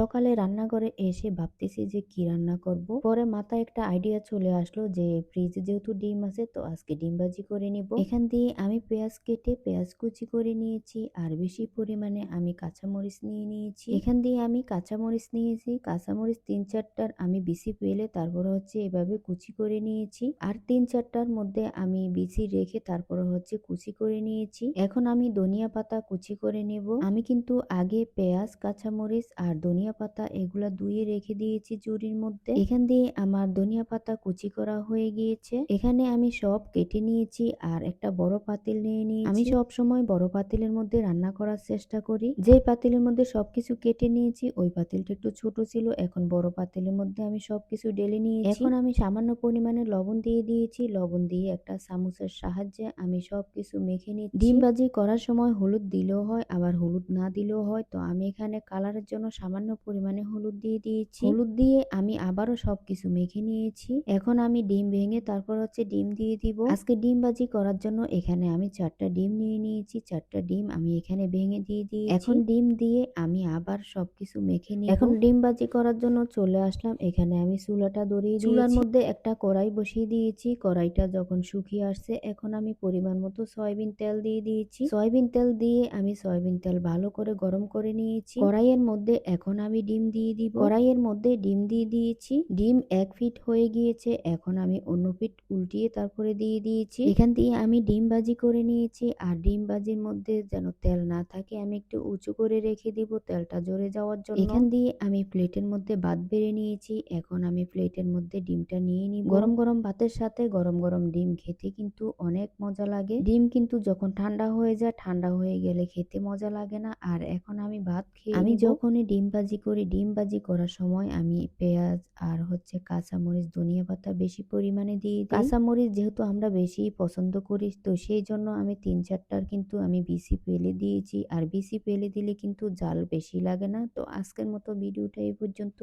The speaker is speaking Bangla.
সকালে রান্নাঘরে এসে ভাবতেছি যে কি রান্না করব। পরে মাথায় একটা আইডিয়া চলে আসলো যে ফ্রিজে যেহেতু ডিম আছে, তো আজকে ডিম ভাজি করে নিব। এখান দিয়ে আমি পেঁয়াজ কেটে পেঁয়াজ কুচি করে নিয়েছি, আর বেশি পরিমাণে আমি কাঁচামরিচ নিয়ে নিয়েছি। এখান দিয়ে আমি কাঁচামরিচ নিয়েছি, কাঁচামরিচ তিন চারটার আমি বিসি পেলে তারপর হচ্ছে এভাবে কুচি করে নিয়েছি, আর তিন চারটার মধ্যে আমি বিচি রেখে তারপর হচ্ছে কুচি করে নিয়েছি এখন আমি ধনিয়া পাতা কুচি করে নেব আমি কিন্তু আগে পেঁয়াজ, কাঁচামরিচ আর ধনিয়া পাতা এগুলা ধুয়ে রেখে দিয়েছি চুরির মধ্যে। এখান দিয়ে আমার ধনিয়া পাতা কুচি করা হয়ে গিয়েছে। এখানে আমি সব কেটে নিয়েছি আর একটা বড় পাতিল নিয়ে নিয়েছি। আমি সব সময় বড় পাতিলের মধ্যে রান্না করার চেষ্টা করি। যে পাতিলের মধ্যে সবকিছু কেটে নিয়েছি, ওই পাতিলটা একটু ছোট ছিল, এখন বড় পাতিলের মধ্যে আমি সবকিছু ডেলে নিয়েছি। এখন আমি সামান্য পরিমাণে লবণ দিয়ে দিয়েছি। লবণ দিয়ে একটা চামচের সাহায্যে আমি সবকিছু মেখে নিচ্ছি। ডিম ভাজি করার সময় হলুদ দিলেও হয়, আবার হলুদ না দিলেও হয়। তো আমি এখানে কালারের জন্য সামান্য পরিমাণে হলুদ দিয়ে দিয়েছি। হলুদ দিয়ে আমি আবারও সবকিছু মেখে নিয়েছি। এখন আমি ডিম ভেঙে তারপর হচ্ছে ডিম দিয়ে দিব। আজকে ডিম ভাজি করার জন্য এখানে আমি চারটা ডিম নিয়ে নিয়েছি। চারটা ডিম আমি এখানে ভেঙে দিয়ে দিই এখন ডিম দিয়ে আমি আবার সবকিছু মেখে নিই এখন ডিম ভাজি করার জন্য চলে আসলাম। এখানে আমি চুলাটা ধরিয়ে চুলার মধ্যে একটা কড়াই বসিয়ে দিয়েছি। কড়াইটা যখন শুকিয়ে আসছে, এখন আমি পরিমাণ মতো সয়াবিন তেল দিয়ে দিয়েছি। সয়াবিন তেল দিয়ে আমি সয়াবিন তেল ভালো করে গরম করে নিয়েছি। কড়াইয়ের মধ্যে এখন আমি ডিম দিয়ে দিব। কড়াইয়ের মধ্যে ডিম দিয়ে দিয়েছি। ডিম এক ফিট হয়ে গিয়েছে। এখন আমি অন্য ফিট উল্টিয়ে তারপরে দিয়ে দিয়েছি। এখান দিয়ে আমি ডিম ভাজি করে নিয়েছি। আর ডিম ভাজির মধ্যে যেন তেল না থাকে আমি একটু উঁচু করে রেখে দিব তেলটা জড়ে যাওয়ার জন্য। এখান দিয়ে আমি প্লেটের মধ্যে ভাত বেড়ে নিয়েছি। এখন আমি প্লেটের মধ্যে ডিমটা নিয়ে নিই গরম গরম ভাতের সাথে গরম গরম ডিম খেতে কিন্তু অনেক মজা লাগে। ডিম কিন্তু যখন ঠান্ডা হয়ে যায় ঠান্ডা হয়ে গেলে খেতে মজা লাগে না। আর এখন আমি ভাত খেয়ে আমি যখনই ডিম ভাজি করে, ডিম ভাজি করার সময় আমি পেঁয়াজ আর হচ্ছে কাঁচামরিচ, ধনিয়া পাতা বেশি পরিমাণে দিয়ে দিই। কাঁচামরিচ যেহেতু আমরা বেশি পছন্দ করি, তো সেই জন্য আমি তিন চারটার কিন্তু আমি বিসি পেলে দিয়েছি। আর বিসি পেলে দিলে কিন্তু জাল বেশি লাগে না। তো আজকের মতো ভিডিওটা এই পর্যন্ত